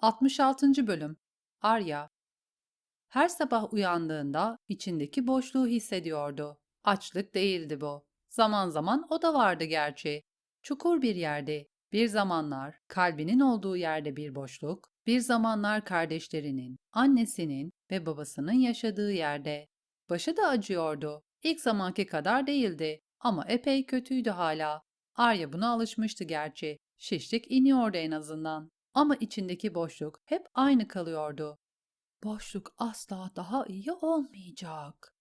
66. Bölüm Arya Her sabah uyandığında içindeki boşluğu hissediyordu. Açlık değildi bu. Zaman zaman o da vardı gerçi. Çukur bir yerde, bir zamanlar kalbinin olduğu yerde bir boşluk, bir zamanlar kardeşlerinin, annesinin ve babasının yaşadığı yerde. Başı da acıyordu. İlk zamanki kadar değildi ama epey kötüydü hala. Arya buna alışmıştı gerçi. Şişlik iniyordu en azından. Ama içindeki boşluk hep aynı kalıyordu. Boşluk asla daha iyi olmayacak,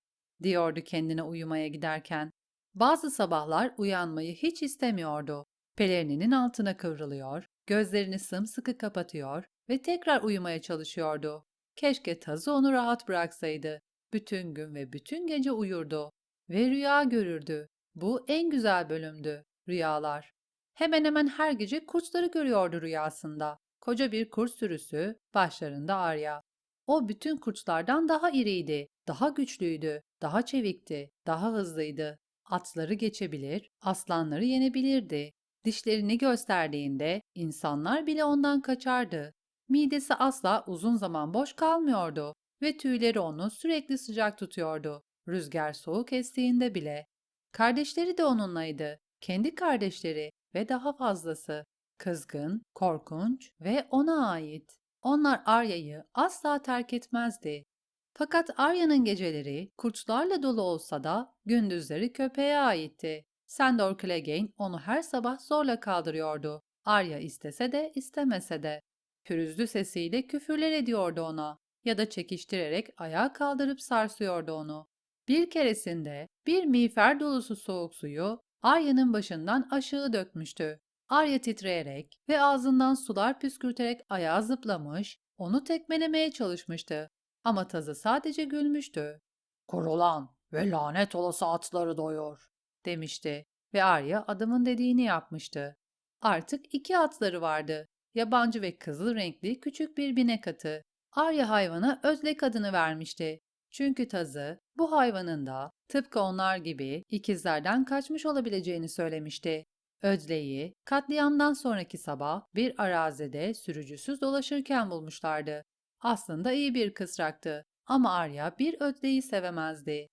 diyordu kendine uyumaya giderken. Bazı sabahlar uyanmayı hiç istemiyordu. Pelerininin altına kıvrılıyor, gözlerini sımsıkı kapatıyor ve tekrar uyumaya çalışıyordu. Keşke tazı onu rahat bıraksaydı. Bütün gün ve bütün gece uyurdu ve rüya görürdü. Bu en güzel bölümdü, rüyalar. Hemen hemen her gece kurtları görüyordu rüyasında. Koca bir kurt sürüsü, başlarında Arya. O bütün kurtlardan daha iriydi, daha güçlüydü, daha çevikti, daha hızlıydı. Atları geçebilir, aslanları yenebilirdi. Dişlerini gösterdiğinde insanlar bile ondan kaçardı. Midesi asla uzun zaman boş kalmıyordu ve tüyleri onu sürekli sıcak tutuyordu. Rüzgar soğuk estiğinde bile. Kardeşleri de onunlaydı. Kendi kardeşleri ve daha fazlası. Kızgın, korkunç ve ona ait. Onlar Arya'yı asla terk etmezdi. Fakat Arya'nın geceleri kurtlarla dolu olsa da gündüzleri köpeğe aitti. Sandor Clegane onu her sabah zorla kaldırıyordu. Arya istese de istemese de. Pürüzlü sesiyle küfürler ediyordu ona ya da çekiştirerek ayağa kaldırıp sarsıyordu onu. Bir keresinde bir miğfer dolusu soğuk suyu Arya'nın başından aşağı dökmüştü. Arya titreyerek ve ağzından sular püskürterek ayağa zıplamış, onu tekmelemeye çalışmıştı. Ama tazı sadece gülmüştü. Kurulan ve lanet olası atları doyur, demişti ve Arya adamın dediğini yapmıştı. Artık iki atları vardı. Yabancı ve kızıl renkli küçük bir binek atı. Arya hayvana Özlek adını vermişti. Çünkü tazı bu hayvanın da tıpkı onlar gibi ikizlerden kaçmış olabileceğini söylemişti. Özleyi katliamdan sonraki sabah bir arazide sürücüsüz dolaşırken bulmuşlardı. Aslında iyi bir kısraktı ama Arya bir Özleyi sevemezdi.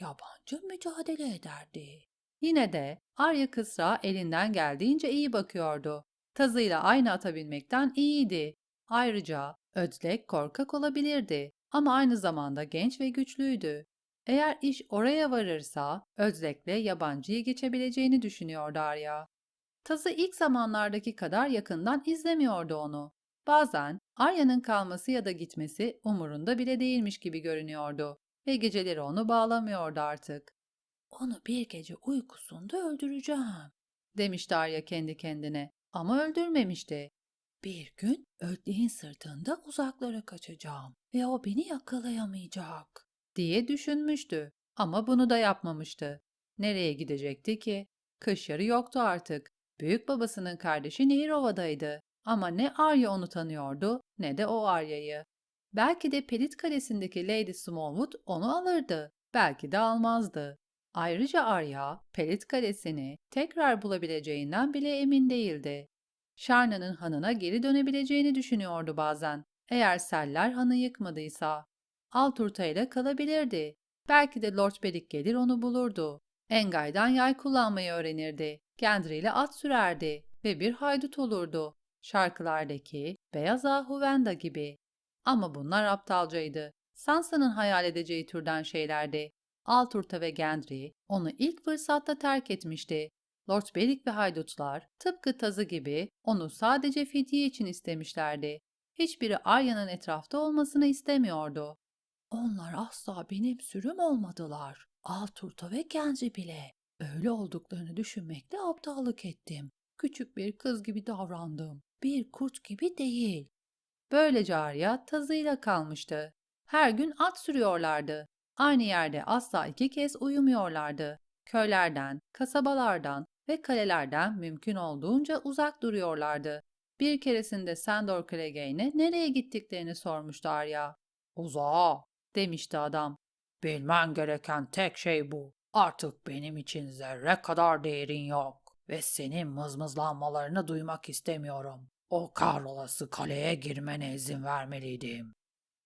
Yabancı mücadele ederdi. Yine de Arya kısra elinden geldiğince iyi bakıyordu. Tazıyla aynı ata binmekten iyiydi. Ayrıca Özlek korkak olabilirdi ama aynı zamanda genç ve güçlüydü. Eğer iş oraya varırsa Özlek'le yabancıyı geçebileceğini düşünüyordu Arya. Tazı ilk zamanlardaki kadar yakından izlemiyordu onu. Bazen Arya'nın kalması ya da gitmesi umurunda bile değilmiş gibi görünüyordu ve geceleri onu bağlamıyordu artık. Onu bir gece uykusunda öldüreceğim, demişti Arya kendi kendine ama öldürmemişti. Bir gün Ödleğin sırtında uzaklara kaçacağım ve o beni yakalayamayacak, diye düşünmüştü ama bunu da yapmamıştı. Nereye gidecekti ki? Kış yarı yoktu artık. Büyük babasının kardeşi Nehirova'daydı ama ne Arya onu tanıyordu ne de o Arya'yı. Belki de Pelit Kalesi'ndeki Lady Smallwood onu alırdı, belki de almazdı. Ayrıca Arya, Pelit Kalesi'ni tekrar bulabileceğinden bile emin değildi. Sharna'nın hanına geri dönebileceğini düşünüyordu bazen. Eğer seller hanı yıkmadıysa. Alturta ile kalabilirdi. Belki de Lord Beric gelir onu bulurdu. Engay'dan yay kullanmayı öğrenirdi. Gendry ile at sürerdi ve bir haydut olurdu. Şarkılardaki Beyaz Ahuvenda gibi. Ama bunlar aptalcaydı. Sansa'nın hayal edeceği türden şeylerdi. Alturta ve Gendry onu ilk fırsatta terk etmişti. Lord Beric ve haydutlar tıpkı tazı gibi onu sadece fidye için istemişlerdi. Hiçbiri Arya'nın etrafta olmasını istemiyordu. Onlar asla benim sürüm olmadılar. Alturta ve Genci bile. Öyle olduklarını düşünmekle aptallık ettim. Küçük bir kız gibi davrandım. Bir kurt gibi değil. Böylece Arya tazıyla kalmıştı. Her gün at sürüyorlardı. Aynı yerde asla iki kez uyumuyorlardı. Köylerden, kasabalardan ve kalelerden mümkün olduğunca uzak duruyorlardı. Bir keresinde Sandor Clegane'e nereye gittiklerini sormuştu Arya. Uzağa, demişti adam. Bilmen gereken tek şey bu. Artık benim için zerre kadar değerin yok ve senin mızmızlanmalarını duymak istemiyorum. O kahrolası kaleye girmene izin vermeliydim.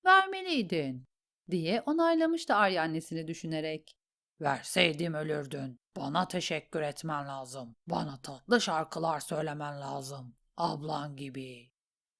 Vermeliydin, diye onaylamıştı Arya annesini düşünerek. Verseydim ölürdün. Bana teşekkür etmen lazım. Bana tatlı şarkılar söylemen lazım. Ablan gibi.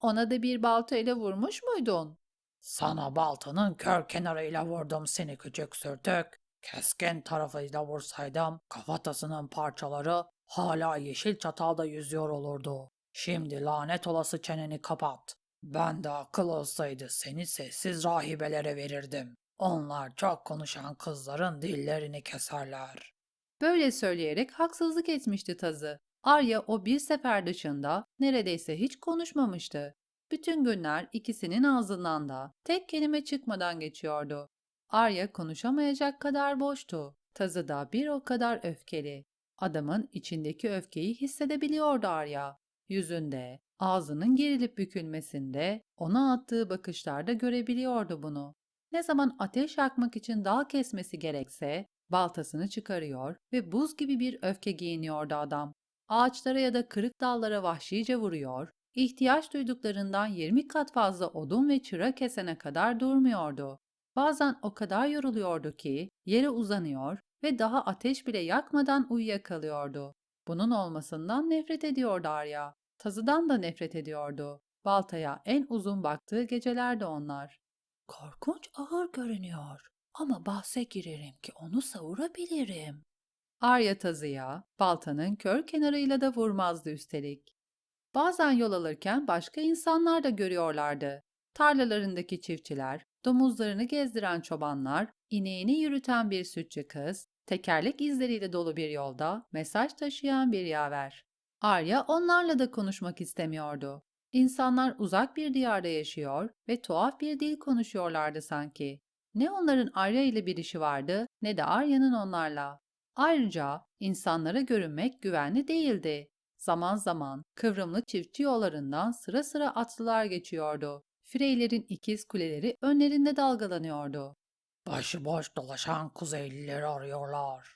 Ona da bir balta ile vurmuş muydun? Sana baltanın kör kenarıyla vurdum seni küçük sürtük. Keskin tarafıyla vursaydım kafatasının parçaları hala yeşil çatalda yüzüyor olurdu. Şimdi lanet olası çeneni kapat. Ben de akıl olsaydı seni sessiz rahibelere verirdim. Onlar çok konuşan kızların dillerini keserler. Böyle söyleyerek haksızlık etmişti tazı. Arya o bir sefer dışında neredeyse hiç konuşmamıştı. Bütün günler ikisinin ağzından da tek kelime çıkmadan geçiyordu. Arya konuşamayacak kadar boştu. Tazı da bir o kadar öfkeli. Adamın içindeki öfkeyi hissedebiliyordu Arya. Yüzünde, ağzının gerilip bükülmesinde, ona attığı bakışlarda görebiliyordu bunu. Ne zaman ateş yakmak için dal kesmesi gerekse, baltasını çıkarıyor ve buz gibi bir öfke giyiniyordu adam. Ağaçlara ya da kırık dallara vahşice vuruyor, ihtiyaç duyduklarından 20 kat fazla odun ve çıra kesene kadar durmuyordu. Bazen o kadar yoruluyordu ki yere uzanıyor ve daha ateş bile yakmadan uyuyakalıyordu. Bunun olmasından nefret ediyordu Arya. Tazıdan da nefret ediyordu. Baltaya en uzun baktığı gecelerdi onlar. Korkunç ağır görünüyor ama bahse girerim ki onu savurabilirim. Arya tazıya baltanın kör kenarıyla da vurmazdı üstelik. Bazen yol alırken başka insanlar da görüyorlardı. Tarlalarındaki çiftçiler, domuzlarını gezdiren çobanlar, ineğini yürüten bir sütçü kız, tekerlek izleriyle dolu bir yolda mesaj taşıyan bir yaver. Arya onlarla da konuşmak istemiyordu. İnsanlar uzak bir diyarda yaşıyor ve tuhaf bir dil konuşuyorlardı sanki. Ne onların Arya ile bir işi vardı ne de Arya'nın onlarla. Ayrıca insanlara görünmek güvenli değildi. Zaman zaman kıvrımlı çiftçi yollarından sıra sıra atlılar geçiyordu. Freylerin ikiz kuleleri önlerinde dalgalanıyordu. Başıboş dolaşan kuzeylileri arıyorlar.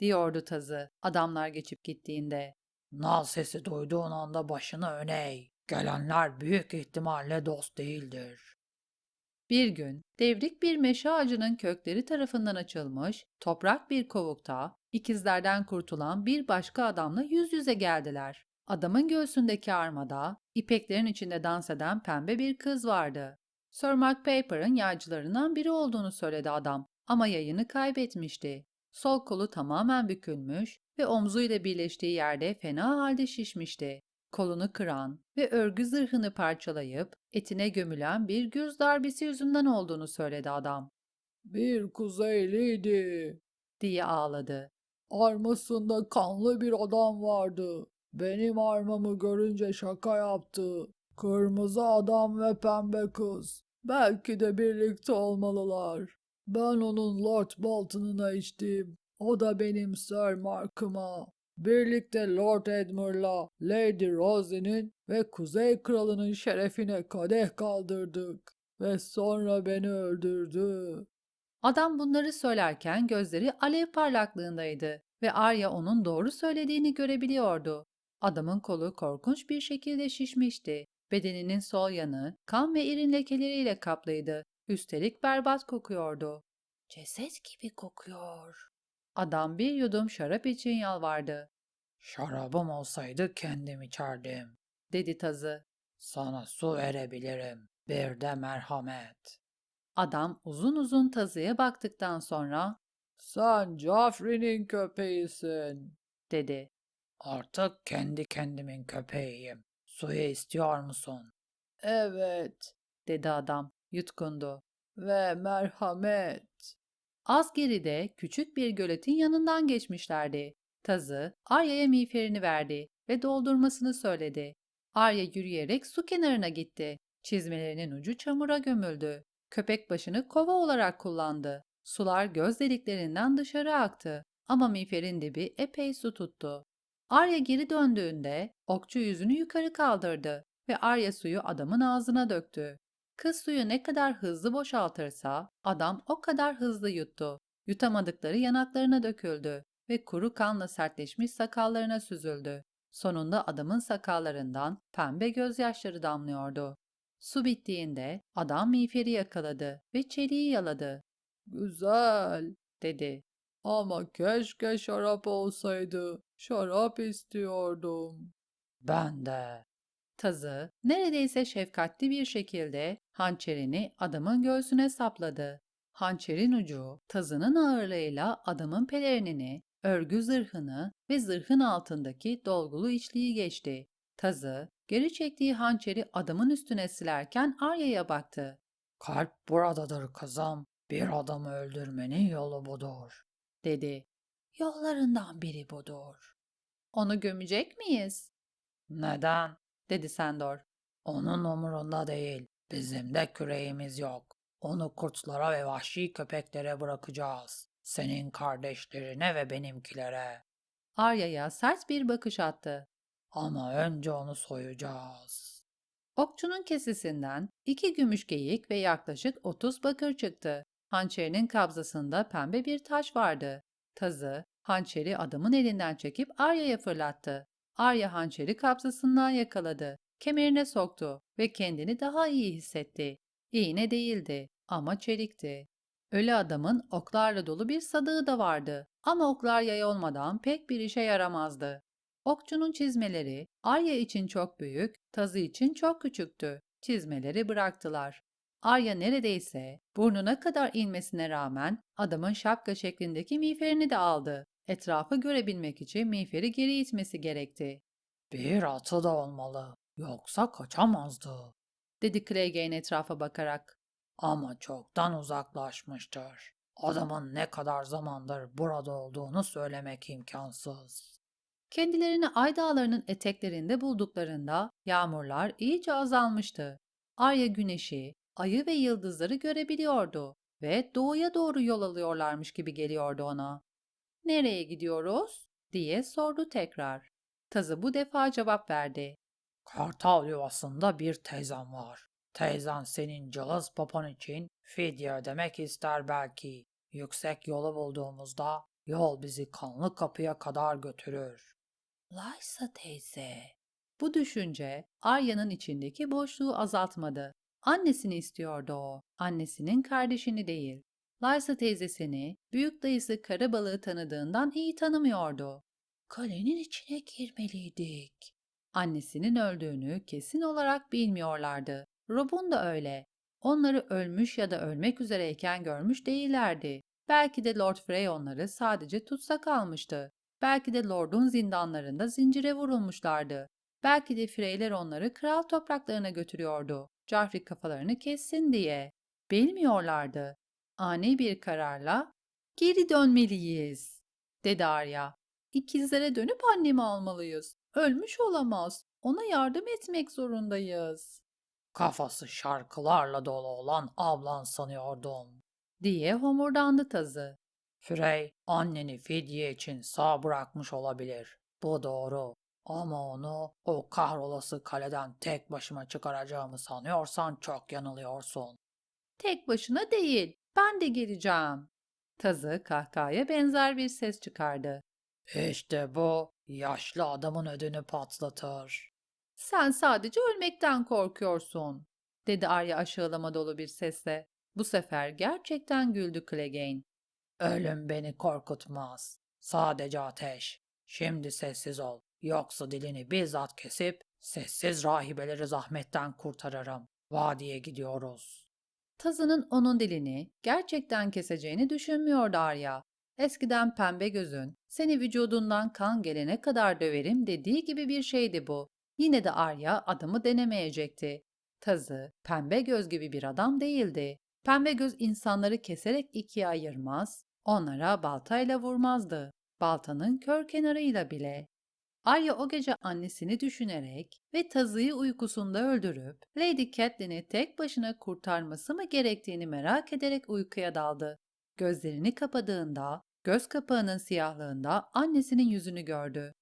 Diyordu tazı adamlar geçip gittiğinde. Nal sesi duyduğun anda başını öne eğ. Gelenler büyük ihtimalle dost değildir. Bir gün devrik bir meşe ağacının kökleri tarafından açılmış, toprak bir kovukta ikizlerden kurtulan bir başka adamla yüz yüze geldiler. Adamın göğsündeki armada ipeklerin içinde dans eden pembe bir kız vardı. Sir Mark Paper'ın yaycılarından biri olduğunu söyledi adam ama yayını kaybetmişti. Sol kolu tamamen bükülmüş ve omzuyla birleştiği yerde fena halde şişmişti kolunu kıran ve örgü zırhını parçalayıp etine gömülen bir güz darbesi yüzünden olduğunu söyledi adam. Bir kuzeyliydi. Diye ağladı. Armasında kanlı bir adam vardı. Benim armamı görünce şaka yaptı. Kırmızı adam ve pembe kız. Belki de birlikte olmalılar. Ben onun Lord Bolton'una içtim. O da benim Sir Mark'ıma. Birlikte Lord Edmund'la Lady Rosie'nin ve Kuzey Kralı'nın şerefine kadeh kaldırdık. Ve sonra beni öldürdü. Adam bunları söylerken gözleri alev parlaklığındaydı ve Arya onun doğru söylediğini görebiliyordu. Adamın kolu korkunç bir şekilde şişmişti. Bedeninin sol yanı kan ve irin lekeleriyle kaplıydı. Üstelik berbat kokuyordu. Ceset gibi kokuyor. Adam bir yudum şarap için yalvardı. Şarabım olsaydı kendim içerdim. Dedi tazı. Sana su verebilirim. Bir de merhamet. Adam uzun uzun tazıya baktıktan sonra Sen Joffrey'nin köpeğisin. dedi. Artık kendi kendimin köpeğiyim. Suyu istiyor musun? Evet. dedi adam yutkundu. Ve merhamet. Az geride küçük bir göletin yanından geçmişlerdi. Tazı Arya'ya miğferini verdi ve doldurmasını söyledi. Arya yürüyerek su kenarına gitti. Çizmelerinin ucu çamura gömüldü. Köpek başını kova olarak kullandı. Sular göz deliklerinden dışarı aktı ama miğferin dibi epey su tuttu. Arya geri döndüğünde okçu yüzünü yukarı kaldırdı ve Arya suyu adamın ağzına döktü. Kız suyu ne kadar hızlı boşaltırsa adam o kadar hızlı yuttu. Yutamadıkları yanaklarına döküldü ve kuru kanla sertleşmiş sakallarına süzüldü. Sonunda adamın sakallarından pembe gözyaşları damlıyordu. Su bittiğinde adam miğferi yakaladı ve çeliği yaladı. Güzel. Dedi. Ama keşke şarap olsaydı. Şarap istiyordum. Ben de. Tazı neredeyse şefkatli bir şekilde hançerini adamın göğsüne sapladı. Hançerin ucu tazının ağırlığıyla adamın pelerinini, örgü zırhını ve zırhın altındaki dolgulu içliği geçti. Tazı geri çektiği hançeri adamın üstüne silerken Arya'ya baktı. Kalp buradadır kızım. Bir adamı öldürmenin yolu budur. Dedi. Yollarından biri budur. Onu gömecek miyiz? Neden? Dedi Sandor. Onun umurunda değil. Bizim de küreğimiz yok. Onu kurtlara ve vahşi köpeklere bırakacağız. Senin kardeşlerine ve benimkilere. Arya'ya sert bir bakış attı. Ama önce onu soyacağız. Okçunun kesesinden iki gümüş geyik ve yaklaşık 30 bakır çıktı. Hançerinin kabzasında pembe bir taş vardı. Tazı, hançeri adamın elinden çekip Arya'ya fırlattı. Arya hançeri kabzasından yakaladı. Kemerine soktu ve kendini daha iyi hissetti. İğne değildi ama çelikti. Ölü adamın oklarla dolu bir sadığı da vardı ama oklar yay olmadan pek bir işe yaramazdı. Okçunun çizmeleri Arya için çok büyük, tazı için çok küçüktü. Çizmeleri bıraktılar. Arya neredeyse burnuna kadar inmesine rağmen adamın şapka şeklindeki miğferini de aldı. Etrafı görebilmek için miğferi geri itmesi gerekti. Bir atı da olmalı. Yoksa kaçamazdı. Dedi Clegane etrafa bakarak. Ama çoktan uzaklaşmıştır. Adamın ne kadar zamandır burada olduğunu söylemek imkansız. Kendilerini Ay Dağları'nın eteklerinde bulduklarında yağmurlar iyice azalmıştı. Arya güneşi, ayı ve yıldızları görebiliyordu ve doğuya doğru yol alıyorlarmış gibi geliyordu ona. Nereye gidiyoruz? diye sordu tekrar. Tazı bu defa cevap verdi. Kartal yuvasında bir teyzem var. Teyzen senin cılız papan için fidye ödemek ister belki. Yüksek yolu bulduğumuzda yol bizi kanlı kapıya kadar götürür. Laysa teyze. Bu düşünce Arya'nın içindeki boşluğu azaltmadı. Annesini istiyordu o, annesinin kardeşini değil. Laysa teyzesini büyük dayısı Karabalığı tanıdığından iyi tanımıyordu. Kalenin içine girmeliydik. Annesinin öldüğünü kesin olarak bilmiyorlardı. Rob'un da öyle. Onları ölmüş ya da ölmek üzereyken görmüş değillerdi. Belki de Lord Frey onları sadece tutsak almıştı. Belki de Lord'un zindanlarında zincire vurulmuşlardı. Belki de Freyler onları kral topraklarına götürüyordu. Joffrey kafalarını kessin diye. Bilmiyorlardı. Ani bir kararla geri dönmeliyiz, dedi Arya. İkizlere dönüp annemi almalıyız. Ölmüş olamaz. Ona yardım etmek zorundayız. Kafası şarkılarla dolu olan ablan sanıyordum. Diye homurdandı tazı. Frey anneni fidye için sağ bırakmış olabilir. Bu doğru. Ama onu o kahrolası kaleden tek başıma çıkaracağımı sanıyorsan çok yanılıyorsun. Tek başına değil, ben de geleceğim. Tazı kahkahaya benzer bir ses çıkardı. İşte bu yaşlı adamın ödünü patlatır. Sen sadece ölmekten korkuyorsun, dedi Arya aşağılama dolu bir sesle. Bu sefer gerçekten güldü Clegane. Ölüm beni korkutmaz. Sadece ateş. Şimdi sessiz ol. Yoksa dilini bizzat kesip sessiz rahibeleri zahmetten kurtarırım. Vadiye gidiyoruz. Tazının onun dilini gerçekten keseceğini düşünmüyordu Arya. Eskiden pembe gözün seni vücudundan kan gelene kadar döverim dediği gibi bir şeydi bu. Yine de Arya adamı denemeyecekti. Tazı pembe göz gibi bir adam değildi. Pembe göz insanları keserek ikiye ayırmaz, onlara baltayla vurmazdı. Baltanın kör kenarıyla bile. Arya o gece annesini düşünerek ve tazıyı uykusunda öldürüp Lady Catelyn'i tek başına kurtarması mı gerektiğini merak ederek uykuya daldı. Gözlerini kapadığında göz kapağının siyahlığında annesinin yüzünü gördü.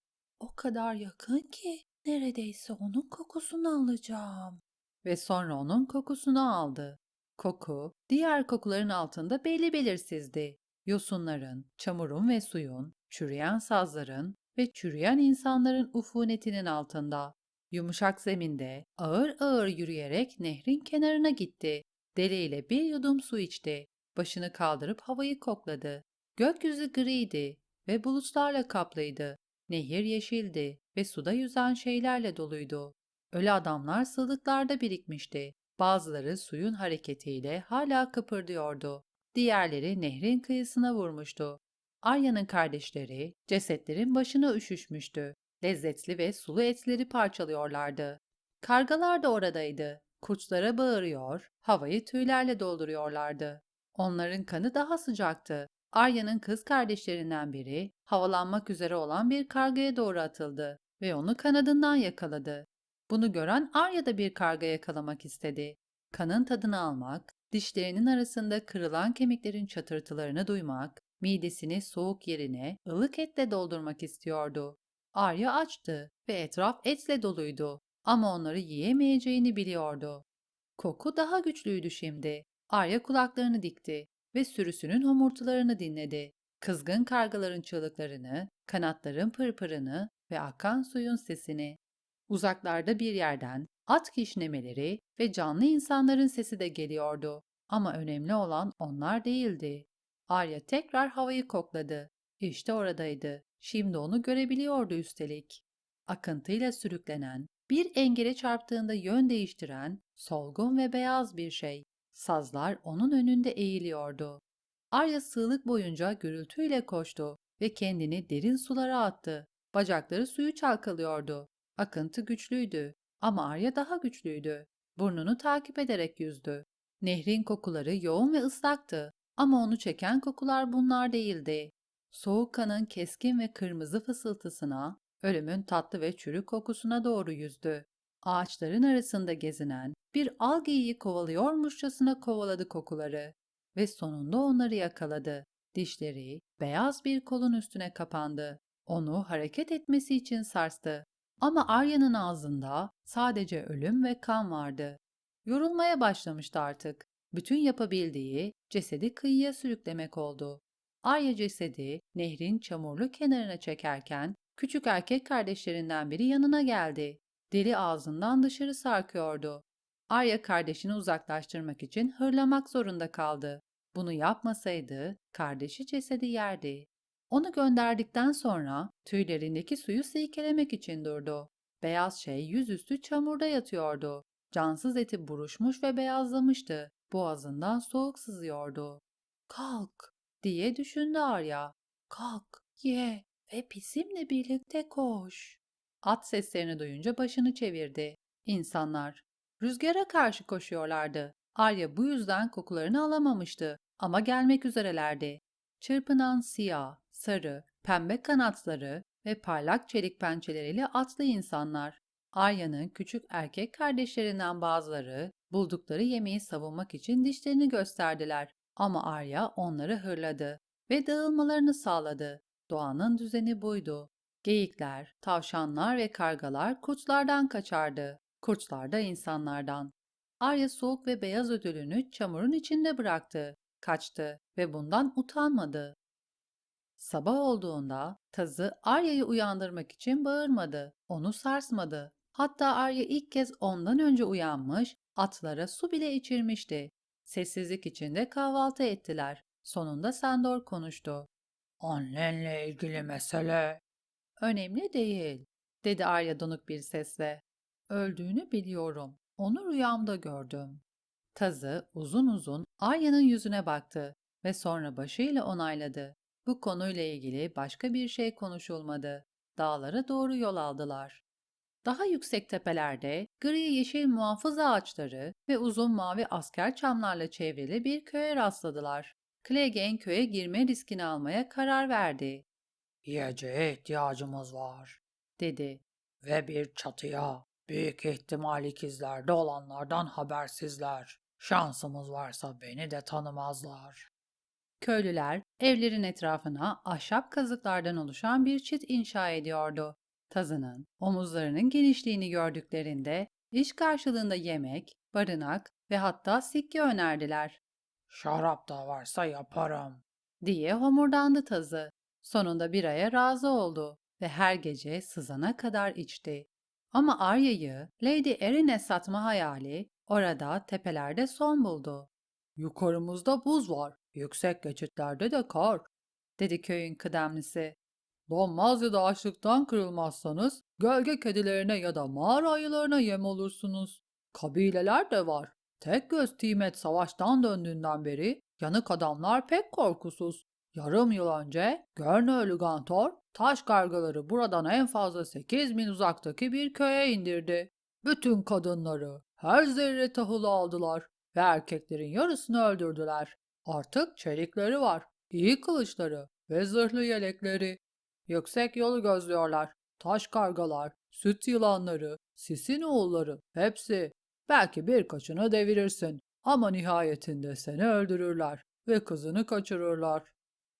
O kadar yakın ki neredeyse onun kokusunu alacağım. Ve sonra onun kokusunu aldı. Koku, diğer kokuların altında belli belirsizdi. Yosunların, çamurun ve suyun, çürüyen sazların, ve çürüyen insanların ufunetinin altında. Yumuşak zeminde ağır ağır yürüyerek nehrin kenarına gitti. Deliyle bir yudum su içti. Başını kaldırıp havayı kokladı. Gökyüzü griydi ve bulutlarla kaplıydı. Nehir yeşildi ve suda yüzen şeylerle doluydu. Ölü adamlar sığlıklarda birikmişti. Bazıları suyun hareketiyle hala kıpırdıyordu. Diğerleri nehrin kıyısına vurmuştu. Arya'nın kardeşleri cesetlerin başına üşüşmüştü. Lezzetli ve sulu etleri parçalıyorlardı. Kargalar da oradaydı. Kurtlara bağırıyor, havayı tüylerle dolduruyorlardı. Onların kanı daha sıcaktı. Arya'nın kız kardeşlerinden biri havalanmak üzere olan bir kargaya doğru atıldı ve onu kanadından yakaladı. Bunu gören Arya da bir karga yakalamak istedi. Kanın tadını almak, dişlerinin arasında kırılan kemiklerin çatırtılarını duymak, midesini soğuk yerine ılık etle doldurmak istiyordu. Arya açtı ve etraf etle doluydu ama onları yiyemeyeceğini biliyordu. Koku daha güçlüydü şimdi. Arya kulaklarını dikti ve sürüsünün homurtularını dinledi. Kızgın kargaların çığlıklarını, kanatların pırpırını ve akan suyun sesini. Uzaklarda bir yerden at kişnemeleri ve canlı insanların sesi de geliyordu. Ama önemli olan onlar değildi. Arya tekrar havayı kokladı. İşte oradaydı. Şimdi onu görebiliyordu üstelik. Akıntıyla sürüklenen, bir engele çarptığında yön değiştiren, solgun ve beyaz bir şey. Sazlar onun önünde eğiliyordu. Arya sığlık boyunca gürültüyle koştu ve kendini derin sulara attı. Bacakları suyu çalkalıyordu. Akıntı güçlüydü ama Arya daha güçlüydü. Burnunu takip ederek yüzdü. Nehrin kokuları yoğun ve ıslaktı ama onu çeken kokular bunlar değildi. Soğuk kanın keskin ve kırmızı fısıltısına, ölümün tatlı ve çürük kokusuna doğru yüzdü. Ağaçların arasında gezinen bir algıyı kovalıyormuşçasına kovaladı kokuları ve sonunda onları yakaladı. Dişleri beyaz bir kolun üstüne kapandı. Onu hareket etmesi için sarstı. Ama Arya'nın ağzında sadece ölüm ve kan vardı. Yorulmaya başlamıştı artık. Bütün yapabildiği cesedi kıyıya sürüklemek oldu. Arya cesedi nehrin çamurlu kenarına çekerken küçük erkek kardeşlerinden biri yanına geldi. Deli ağzından dışarı sarkıyordu. Arya kardeşini uzaklaştırmak için hırlamak zorunda kaldı. Bunu yapmasaydı kardeşi cesedi yerdi. Onu gönderdikten sonra tüylerindeki suyu silkelemek için durdu. Beyaz şey yüzüstü çamurda yatıyordu. Cansız eti buruşmuş ve beyazlamıştı. Boğazından soğuk sızıyordu. Kalk diye düşündü Arya. Kalk, ye ve bizimle birlikte koş. At seslerini duyunca başını çevirdi. İnsanlar rüzgara karşı koşuyorlardı. Arya bu yüzden kokularını alamamıştı ama gelmek üzerelerdi. Çırpınan siyah, sarı, pembe kanatları ve parlak çelik pençeleriyle atlı insanlar. Arya'nın küçük erkek kardeşlerinden bazıları buldukları yemeği savunmak için dişlerini gösterdiler. Ama Arya onları hırladı ve dağılmalarını sağladı. Doğanın düzeni buydu. Geyikler, tavşanlar ve kargalar kurtlardan kaçardı. Kurtlar da insanlardan. Arya soğuk ve beyaz ödülünü çamurun içinde bıraktı. Kaçtı ve bundan utanmadı. Sabah olduğunda tazı Arya'yı uyandırmak için bağırmadı. Onu sarsmadı. Hatta Arya ilk kez ondan önce uyanmış, atlara su bile içirmişti. Sessizlik içinde kahvaltı ettiler. Sonunda Sandor konuştu. Annenle ilgili mesele. Önemli değil, dedi Arya donuk bir sesle. Öldüğünü biliyorum. Onu rüyamda gördüm. Tazı uzun uzun Arya'nın yüzüne baktı ve sonra başıyla onayladı. Bu konuyla ilgili başka bir şey konuşulmadı. Dağlara doğru yol aldılar. Daha yüksek tepelerde gri yeşil muhafız ağaçları ve uzun mavi asker çamlarla çevrili bir köye rastladılar. Clegane köye girme riskini almaya karar verdi, Yiyeceğe ihtiyacımız var. dedi. Ve bir çatıya. Büyük ihtimal ikizlerde olanlardan habersizler. Şansımız varsa beni de tanımazlar. Köylüler evlerin etrafına ahşap kazıklardan oluşan bir çit inşa ediyordu. Tazının omuzlarının genişliğini gördüklerinde iş karşılığında yemek, barınak ve hatta sikke önerdiler Şarap da varsa yaparım. diye homurdandı tazı. Sonunda bir aya razı oldu. ve her gece sızana kadar içti. Ama Arya'yı Lady Erin'e satma hayali orada tepelerde son buldu. Yukarımızda buz var, yüksek geçitlerde de kar. Dedi köyün kıdemlisi. Donmaz ya da açlıktan kırılmazsanız gölge kedilerine ya da mağara ayılarına yem olursunuz. Kabileler de var. Tek göz Timet savaştan döndüğünden beri yanık adamlar pek korkusuz. Yarım yıl önce Görnölü Gantor taş kargaları buradan en fazla 8 mil uzaktaki bir köye indirdi. Bütün kadınları, her zerre tahılı aldılar ve erkeklerin yarısını öldürdüler. Artık çelikleri var, iyi kılıçları ve zırhlı yelekleri. Yüksek yolu gözlüyorlar. Taş kargalar, süt yılanları, sisin oğulları hepsi. Belki birkaçını devirirsin ama nihayetinde seni öldürürler ve kızını kaçırırlar.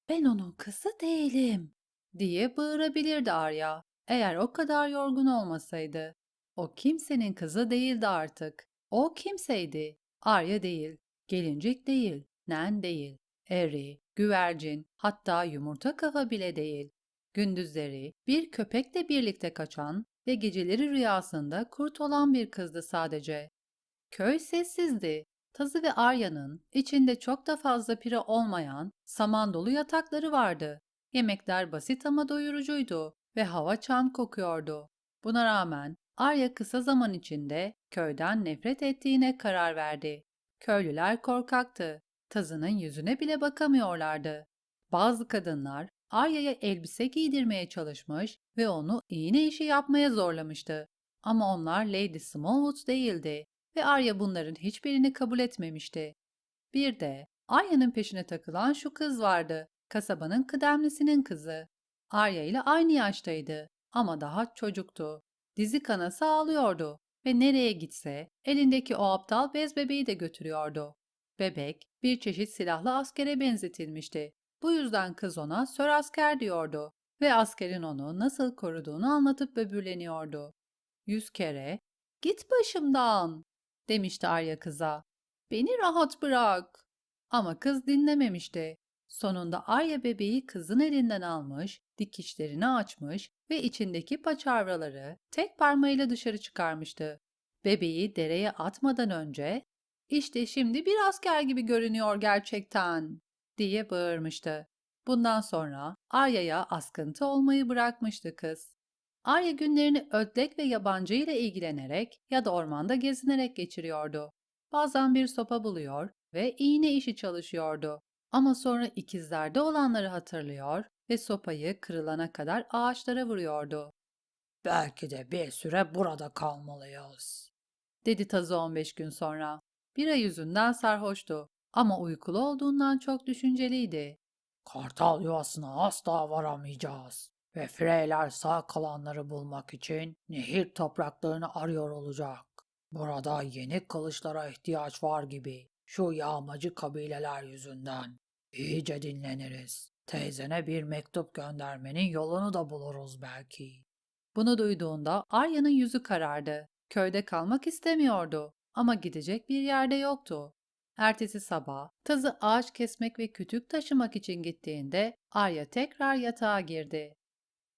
Ben onun kızı değilim diye bağırabilirdi Arya eğer o kadar yorgun olmasaydı. O kimsenin kızı değildi artık. O kimseydi. Arya değil, gelincik değil, nen değil, eri, güvercin, hatta yumurta kafa bile değil. Gündüzleri bir köpekle birlikte kaçan ve geceleri rüyasında kurt olan bir kızdı sadece. Köy sessizdi. Tazı ve Arya'nın içinde çok da fazla pire olmayan saman dolu yatakları vardı. Yemekler basit ama doyurucuydu ve hava çam kokuyordu. Buna rağmen Arya kısa zaman içinde köyden nefret ettiğine karar verdi. Köylüler korkaktı. Tazının yüzüne bile bakamıyorlardı. Bazı kadınlar Arya'ya elbise giydirmeye çalışmış ve onu iğne işi yapmaya zorlamıştı. Ama onlar Lady Smallwood değildi ve Arya bunların hiçbirini kabul etmemişti. Bir de Arya'nın peşine takılan şu kız vardı. Kasabanın kıdemlisinin kızı. Arya ile aynı yaştaydı ama daha çocuktu. Dizi kanası ağlıyordu ve nereye gitse elindeki o aptal bez bebeği de götürüyordu. Bebek bir çeşit silahlı askere benzetilmişti. Bu yüzden kız ona sör asker diyordu ve askerin onu nasıl koruduğunu anlatıp böbürleniyordu. Yüz kere "Git başımdan!" demişti Arya kıza. "Beni rahat bırak!" Ama kız dinlememişti. Sonunda Arya bebeği kızın elinden almış, dikişlerini açmış ve içindeki paçavraları tek parmağıyla dışarı çıkarmıştı. Bebeği dereye atmadan önce "İşte şimdi bir asker gibi görünüyor gerçekten." Diye bağırmıştı. Bundan sonra Arya'ya askıntı olmayı bırakmıştı kız. Arya günlerini ödlek ve yabancı ile ilgilenerek ya da ormanda gezinerek geçiriyordu. Bazen bir sopa buluyor ve iğne işi çalışıyordu. Ama sonra ikizlerde olanları hatırlıyor ve sopayı kırılana kadar ağaçlara vuruyordu. Belki de bir süre burada kalmalıyız. Dedi tazı 15 gün sonra. Bira yüzünden sarhoştu ama uykulu olduğundan çok düşünceliydi. Kartal yuvasına asla varamayacağız. Ve Freyler sağ kalanları bulmak için nehir topraklarını arıyor olacak. Burada yeni kılıçlara ihtiyaç var gibi. Şu yağmacı kabileler yüzünden. İyice dinleniriz. Teyzene bir mektup göndermenin yolunu da buluruz belki. Bunu duyduğunda Arya'nın yüzü karardı. Köyde kalmak istemiyordu ama gidecek bir yerde yoktu. Ertesi sabah tazı ağaç kesmek ve kütük taşımak için gittiğinde Arya tekrar yatağa girdi.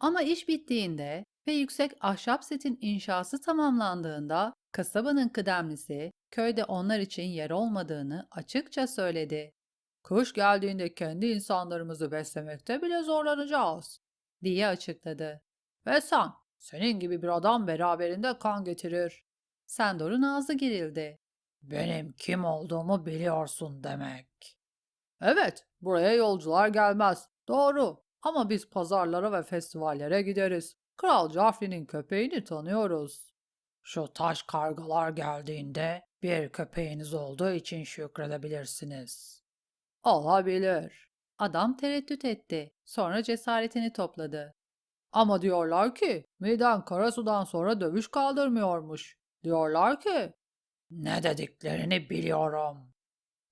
Ama iş bittiğinde ve yüksek ahşap setin inşası tamamlandığında kasabanın kıdemlisi köyde onlar için yer olmadığını açıkça söyledi. Kış geldiğinde kendi insanlarımızı beslemekte bile zorlanacağız, diye açıkladı. Ve sen, senin gibi bir adam beraberinde kan getirir. Sandor'un ağzı gerildi. Benim kim olduğumu biliyorsun demek. Evet, buraya yolcular gelmez. Doğru. Ama biz pazarlara ve festivallere gideriz. Kral Joffrey'nin köpeğini tanıyoruz. Şu taş kargalar geldiğinde bir köpeğiniz olduğu için şükredebilirsiniz. Olabilir. Adam tereddüt etti. Sonra cesaretini topladı. Ama diyorlar ki miden kara sudan sonra dövüş kaldırmıyormuş. Diyorlar ki ne dediklerini biliyorum.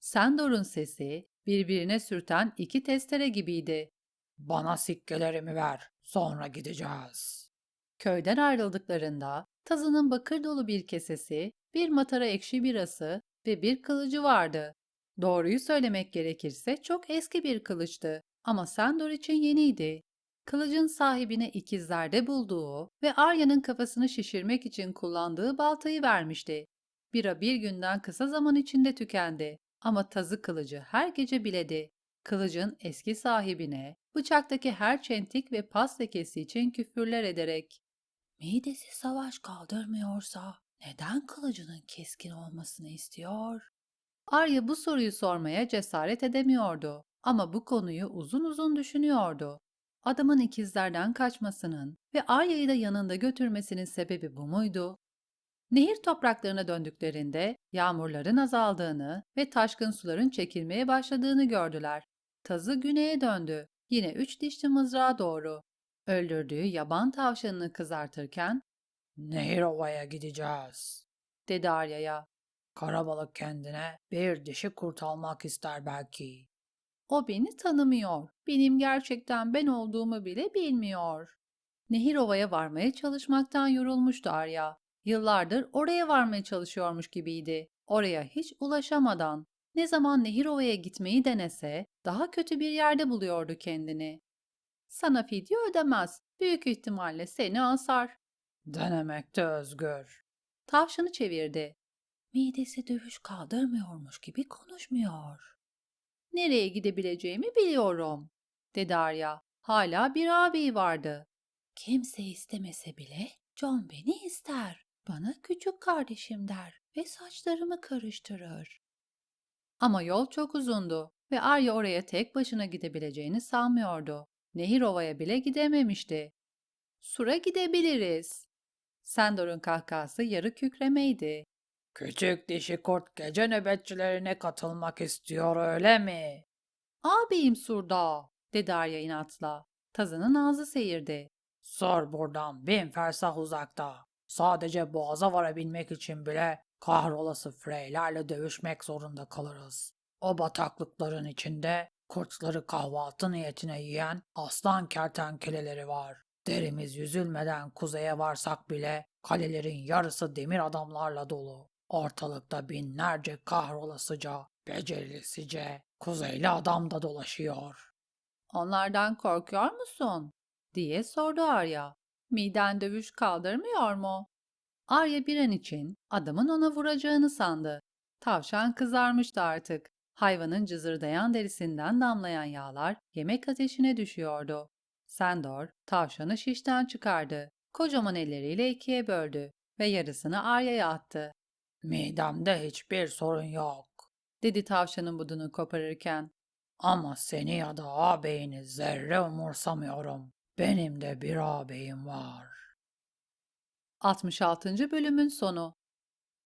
Sandor'un sesi birbirine sürten iki testere gibiydi. Bana sikkelerimi ver, sonra gideceğiz. Köyden ayrıldıklarında tazının bakır dolu bir kesesi, bir matara ekşi birası ve bir kılıcı vardı. Doğruyu söylemek gerekirse çok eski bir kılıçtı ama Sandor için yeniydi. Kılıcın sahibine ikizlerde bulduğu ve Arya'nın kafasını şişirmek için kullandığı baltayı vermişti. Bira bir günden kısa zaman içinde tükendi ama tazı kılıcı her gece biledi. Kılıcın eski sahibine bıçaktaki her çentik ve pas lekesi için küfürler ederek Midesi savaş kaldırmıyorsa neden kılıcının keskin olmasını istiyor? Arya bu soruyu sormaya cesaret edemiyordu ama bu konuyu uzun uzun düşünüyordu. Adamın ikizlerden kaçmasının ve Arya'yı da yanında götürmesinin sebebi bu muydu? Nehir topraklarına döndüklerinde yağmurların azaldığını ve taşkın suların çekilmeye başladığını gördüler. Tazı güneye döndü. Yine üç dişli mızrağa doğru. Öldürdüğü yaban tavşanını kızartırken Nehir ovaya gideceğiz. dedi Arya'ya. Karabalık kendine bir dişi kurt almak ister belki. O beni tanımıyor. Benim gerçekten ben olduğumu bile bilmiyor. Nehir Ova'ya varmaya çalışmaktan yorulmuştu Arya. Yıllardır oraya varmaya çalışıyormuş gibiydi. Oraya hiç ulaşamadan. Ne zaman Nehir Ova'ya gitmeyi denese daha kötü bir yerde buluyordu kendini. Sana fidye ödemez. Büyük ihtimalle seni asar. Denemekte özgür. Tavşanı çevirdi. Midesi dövüş kaldırmıyormuş gibi konuşmuyor. Nereye gidebileceğimi biliyorum, dedi Arya. Hala bir ağabeyi vardı. Kimse istemese bile John beni ister. Bana küçük kardeşim der ve saçlarımı karıştırır. Ama yol çok uzundu ve Arya oraya tek başına gidebileceğini sanmıyordu. Nehir Ova'ya bile gidememişti. Sur'a gidebiliriz. Sandor'un kahkahası yarı kükremeydi. Küçük dişi kurt gece nöbetçilerine katılmak istiyor öyle mi? Ağabeyim Surda, dedi Arya inatla. Tazının ağzı seyirdi. Sor buradan bin fersah uzakta. Sadece boğaza varabilmek için bile kahrolası Freylerle dövüşmek zorunda kalırız. O bataklıkların içinde kurtları kahvaltı niyetine yiyen aslan kertenkeleleri var. Derimiz yüzülmeden kuzeye varsak bile kalelerin yarısı demir adamlarla dolu. Ortalıkta binlerce kahrolasıca, becerilisice, kuzeyli adam da dolaşıyor. Onlardan korkuyor musun? diye sordu Arya. Miden dövüş kaldırmıyor mu? Arya bir an için adamın ona vuracağını sandı. Tavşan kızarmıştı artık. Hayvanın cızırdayan derisinden damlayan yağlar yemek ateşine düşüyordu. Sandor tavşanı şişten çıkardı. Kocaman elleriyle ikiye böldü ve yarısını Arya'ya attı. Midemde hiçbir sorun yok. dedi tavşanın budunu koparırken. Ama seni ya da ağabeyini zerre umursamıyorum. Benim de bir ağabeyim var. 66. bölümün sonu